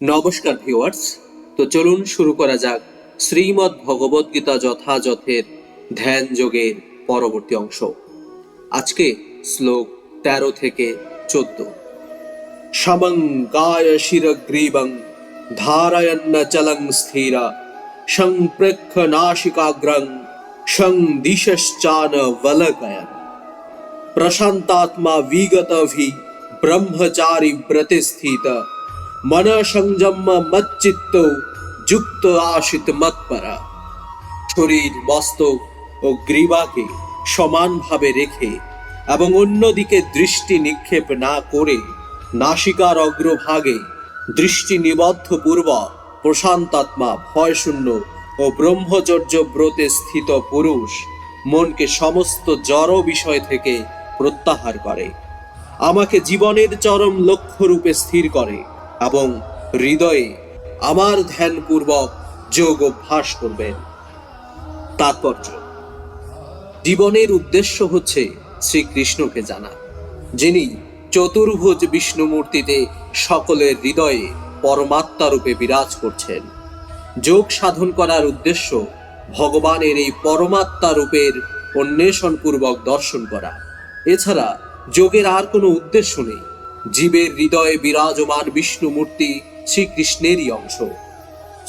নমস্কার ভিওয়ার্স তো চলুন শুরু করা যাক শ্রীমৎ ভগবদ গীতা যথাযথের ধ্যান যোগের পরবর্তী অংশ। আজকে শ্লোক তেরো থেকে চোদ্দ। সমং গায় শির গ্রীবং ধারায়ন্ন চলং স্থিরা সংপ্রেক্ষ নাশিকাগ্রং সং দিশান বলকয়ন প্রশান্তাত্মা বিগতভি ব্রহ্মচারী ব্রতিস্থিত স্থিত মনা সংযম্মা মচ্চিত্ত যুক্ত আশিত মতপারা শরীর মস্তক ও গ্রীবাকে সমানভাবে রেখে এবং অন্যদিকে দৃষ্টি নিক্ষেপ না করে নাসিকার অগ্রভাগে দৃষ্টি নিবদ্ধ পূর্ব প্রশান্তাত্মা ভয়শূন্য ও ব্রহ্মচর্য ব্রতে স্থিত পুরুষ মনকে সমস্ত জড় বিষয় থেকে প্রত্যাহার করে। আমাকে জীবনের চরম লক্ষ্য রূপে স্থির করে। এবং হৃদয়ে আমার ধ্যানপূর্বক যোগ অভ্যাস করবেন। তাৎপর্য, জীবনের উদ্দেশ্য হচ্ছে শ্রীকৃষ্ণকে জানা, যিনি চতুর্ভুজ বিষ্ণুমূর্তিতে সকলের হৃদয়ে পরমাত্মা রূপে বিরাজ করছেন। যোগ সাধন করার উদ্দেশ্য ভগবানের এই পরমাত্মা রূপের অন্বেষণপূর্বক দর্শন করা। এছাড়া যোগের আর কোনো উদ্দেশ্য নেই। জীবের হৃদয়ে বিরাজমান বিষ্ণু মূর্তি শ্রীকৃষ্ণেরই অংশ।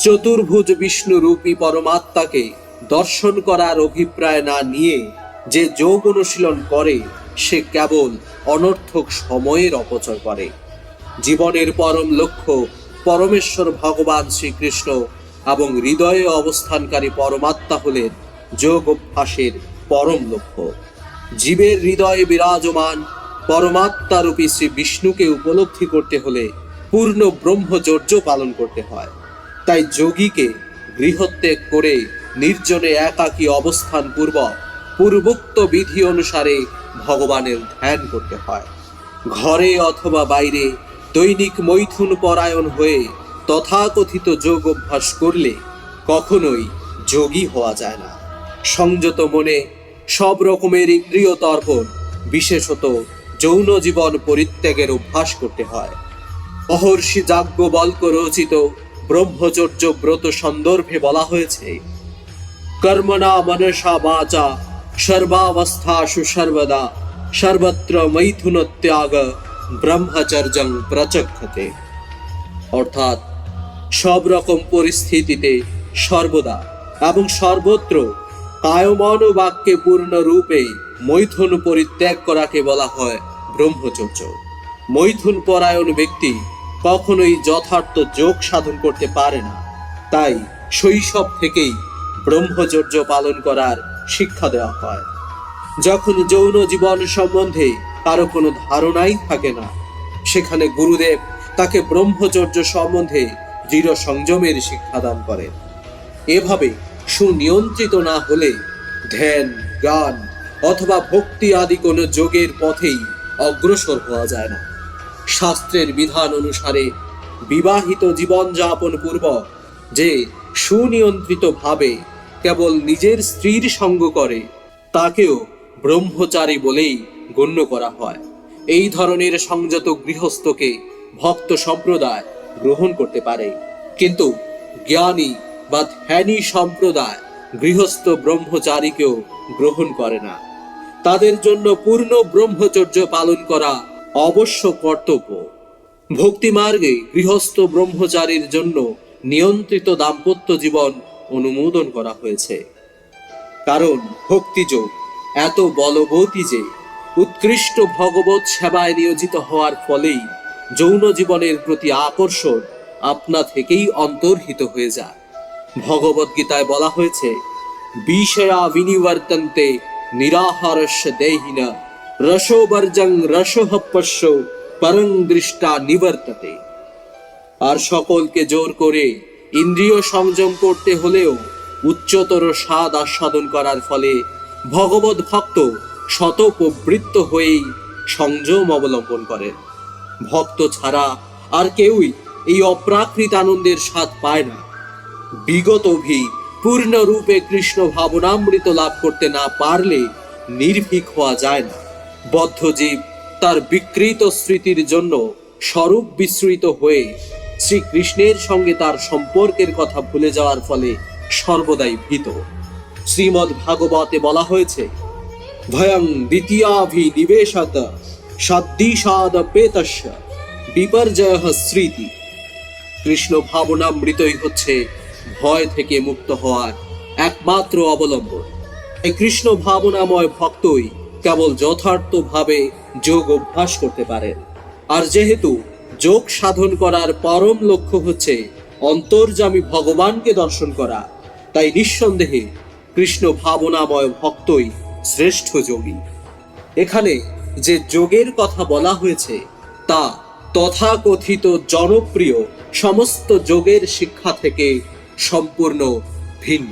চতুর্ভুজ বিষ্ণু রূপী পরমাত্মাকে দর্শন করার অভিপ্রায় না নিয়ে যে যোগ অনুশীলন করে, সে কেবল অনর্থক সময়ের অপচয় করে। জীবনের পরম লক্ষ্য পরমেশ্বর ভগবান শ্রীকৃষ্ণ এবং হৃদয়ে অবস্থানকারী পরমাত্মা হলেন যোগ অভ্যাসের পরম লক্ষ্য। জীবের হৃদয়ে বিরাজমান পরমাত্মারূপী শ্রী বিষ্ণুকে উপলব্ধি করতে হলে পূর্ণ ব্রহ্মচর্য পালন করতে হয়। তাই যোগীকে গৃহত্যাগ করে নির্জনে একাকী অবস্থান পূর্বক পূর্বোক্ত বিধি অনুসারে ভগবানের ধ্যান করতে হয়। ঘরে অথবা বাইরে দৈনিক মৈথুন পরায়ণ হয়ে তথাকথিত যোগ অভ্যাস করলে কখনোই যোগী হওয়া যায় না। সংযত মনে সব রকমের ইন্দ্রিয় তর্পণ বিশেষত যৌন জীবন পরিত্যাগের অভ্যাস করতে হয়। মহর্ষি যাজ্ঞ বল্ক রচিত ব্রহ্মচর্য ব্রত সন্দর্ভে বলা হয়েছে, কর্মণা মনসা বাচা, সর্বাবস্থা সুসর্বদা, সর্বত্র মৈথুন ত্যাগ ব্রহ্মচর্যং প্রচক্ষতে। অর্থাৎ, সব রকম পরিস্থিতিতে সর্বদা এবং সর্বত্র কায়মন বাক্যে পূর্ণ রূপে মৈথুন পরিত্যাগ করাকে বলা হয় ব্রহ্মচর্য। মৈথুন পরায়ণ ব্যক্তি কখনোই যথার্থ যোগ সাধন করতে পারে না। তাই শৈশব থেকেই ব্রহ্মচর্য পালন করার শিক্ষা দেওয়া হয়। যখন যৌন জীবন সম্বন্ধে কারও কোনো ধারণাই থাকে না, সেখানে গুরুদেব তাকে ব্রহ্মচর্য সম্বন্ধে দৃঢ় সংযমের শিক্ষাদান করেন। এভাবে সুনিয়ন্ত্রিত না হলে ধ্যান, গান অথবা ভক্তি আদি কোনো যোগের পথেই অগ্রসর হওয়া যায় না। শাস্ত্রের বিধান অনুসারে বিবাহিত জীবনযাপন পূর্বক যে সুনিয়ন্ত্রিত ভাবে কেবল নিজের স্ত্রীর সঙ্গ করে, তাকেও ব্রহ্মচারী বলেই গণ্য করা হয়। এই ধরনের সংযত গৃহস্থকে ভক্ত সম্প্রদায় গ্রহণ করতে পারে। কিন্তু জ্ঞানী বা ধ্যানী সম্প্রদায় গৃহস্থ ব্রহ্মচারীকেও গ্রহণ করে না। তাদের জন্য পূর্ণ ব্রহ্মচর্য পালন করা অবশ্য কর্তব্য। ভক্তি মার্গে গৃহস্থ ব্রহ্মচারীর জন্য নিয়ন্ত্রিত দাম্পত্য জীবন অনুমোদন করা হয়েছে। কারণ ভক্তিযোগ এত বলবতী যে, উৎকৃষ্ট ভগবত সেবায় নিয়োজিত হওয়ার ফলেই যৌন জীবনের প্রতি আকর্ষণ আপনা থেকেই অন্তর্হিত হয়ে যায়। ভগবত গীতায় বলা হয়েছে, বিষয়া বিনিবর্তন্তে দেহিনা রসোবর্জং রসোহপস্য পরং দৃষ্টা নিবর্ততে আর সকলকে জোর করে ইন্দ্রিয় সংযম করতে হলেও উচ্চতর স্বাদ আস্বাদন করার ফলে ভগবত ভক্ত শতপ্রবৃত্ত হয়েই সংযম অবলম্বন করেন। ভক্ত ছাড়া আর কেউই এই অপ্রাকৃত আনন্দের স্বাদ পায় না। বিগত ভি পূর্ণরূপে কৃষ্ণ ভাবনামৃত লাভ করতে না পারলে নির্ভীক হওয়া যায় না। বদ্ধজীব তার বিকৃত স্মৃতির জন্য স্বরূপ বিস্মৃত হয়ে শ্রীকৃষ্ণের সঙ্গে তার সম্পর্কের কথা ভুলে যাওয়ার ফলে সর্বদাই ভীত। শ্রীমদ্ ভাগবতে বলা হয়েছে, ভয়ং দ্বিতীয়াভিনিবেশত সাদ্দিশাদ পেতস্য বিপর্যয় স্মৃতি। কৃষ্ণ ভাবনামৃতই হচ্ছে ভয় থেকে মুক্ত হওয়ার একমাত্র অবলম্বন। এই কৃষ্ণ ভাবনাময় ভক্তই কেবল যথার্থভাবে যোগ অভ্যাস করতে পারেন। আর যেহেতু যোগ সাধন করার পরম লক্ষ্য হচ্ছে অন্তর্যামী ভগবানকে দর্শন করা, তাই নিঃসন্দেহে কৃষ্ণ ভাবনাময় ভক্তই শ্রেষ্ঠ যোগী। এখানে যে যোগের কথা বলা হয়েছে, তা তথাকথিত জনপ্রিয় সমস্ত যোগের শিক্ষা থেকে সম্পূর্ণ ভিন্ন।